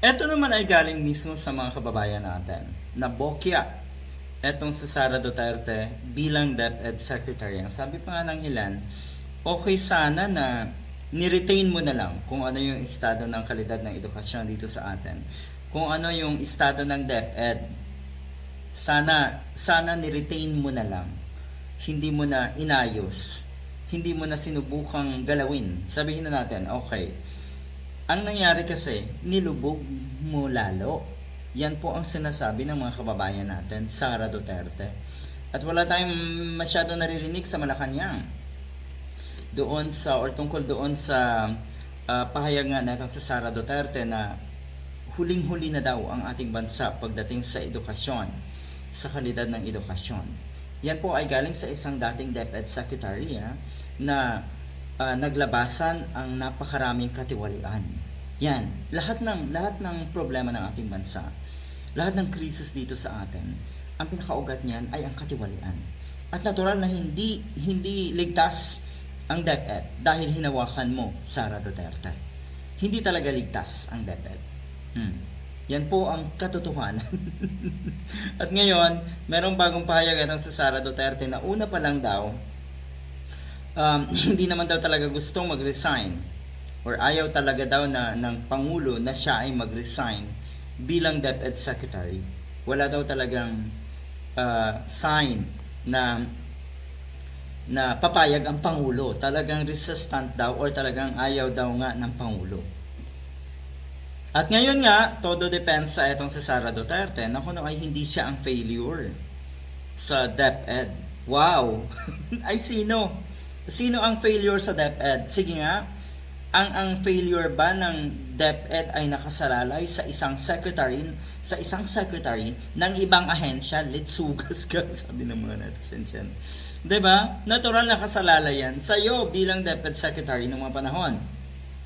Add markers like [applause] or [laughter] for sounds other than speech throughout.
Ito naman ay galing mismo sa mga kababayan natin na bokya etong si Sara Duterte bilang DepEd Secretary. Ang sabi pa nga ng ilan, okay sana na niretain mo na lang kung ano yung estado ng kalidad ng edukasyon dito sa atin. Kung ano yung estado ng DepEd. Sana, sana niretain mo na lang. Hindi mo na inayos. Hindi mo na sinubukang galawin. Sabihin na natin, okay, ang nangyari kasi, nilubog mo lalo. Yan po ang sinasabi ng mga kababayan natin, Sara Duterte. At wala tayong masyado naririnig sa Malacanang. Doon sa, or tungkol doon sa ah, pahayag nga natin sa Sara Duterte na huling-huli na daw ang ating bansa pagdating sa edukasyon, sa kalidad ng edukasyon. Yan po ay galing sa isang dating DepEd Secretary ah, na ah, naglabasan ang napakaraming katiwalian. Yan, lahat ng lahat ng problema ng ating bansa, lahat ng krisis dito sa atin, ang pinakaugat niyan ay ang katiwalian. At natural na hindi hindi ligtas ang DepEd dahil hinawakan mo Sara Duterte. Hindi talaga ligtas ang DepEd. Hmm. Yan po ang katotohanan. [laughs] At ngayon, merong bagong pahayag ng sa Sara Duterte na una pa lang daw, um, [clears throat] hindi naman daw talaga gustong mag-resign or ayaw talaga daw na ng Pangulo na siya ay mag-resign bilang DepEd Secretary. Wala daw talagang uh, sign na na papayag ang Pangulo. Talagang resistant daw or talagang ayaw daw nga ng Pangulo. At ngayon nga, todo depensa itong si Sara Duterte na kung ano ay hindi siya ang failure sa DepEd. Wow! [laughs] ay sino? Sino ang failure sa DepEd? Sige nga, ang ang failure ba ng DepEd ay nakasalalay sa isang secretary sa isang secretary ng ibang ahensya? Litsugas ka [laughs] sabi ng mga netizens yan 'di ba natural na kasalalay yan sa iyo bilang DepEd secretary ng mga panahon.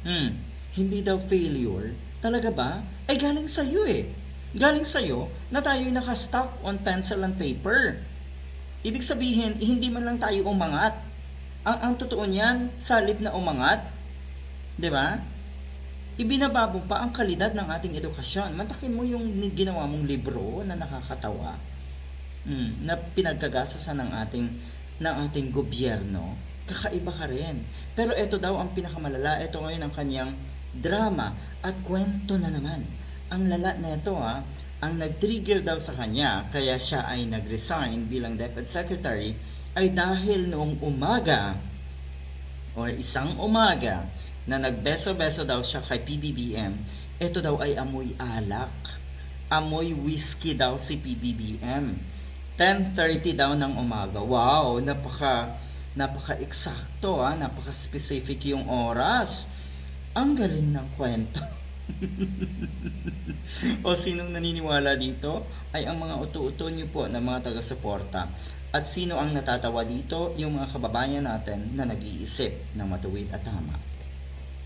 Hmm. Hindi daw failure. Talaga ba? Ay galing sa iyo eh. Galing sa iyo na tayo naka-stuck on pencil and paper. Ibig sabihin hindi man lang tayo umangat ang ang totoo niyan salip na umangat 'Di ba? Ibinababo pa ang kalidad ng ating edukasyon. Matakin mo yung ginawa mong libro na nakakatawa. Mm, na pinagkagasasan ng ating ng ating gobyerno. Kakaiba ka rin. Pero ito daw ang pinakamalala. Ito ngayon ang kanyang drama at kwento na naman. Ang lala na ito ha, ang nag-trigger daw sa kanya kaya siya ay nag-resign bilang DepEd Secretary ay dahil noong umaga or isang umaga na nagbeso-beso daw siya kay PBBM, ito daw ay amoy alak. Amoy whiskey daw si PBBM. 10.30 daw ng umaga. Wow, napaka napaka-eksakto ah, napaka-specific yung oras. Ang galing ng kwento. [laughs] [laughs] o sinong naniniwala dito ay ang mga uto-uto niyo po ng mga taga-suporta. At sino ang natatawa dito? Yung mga kababayan natin na nag-iisip ng matuwid at tama.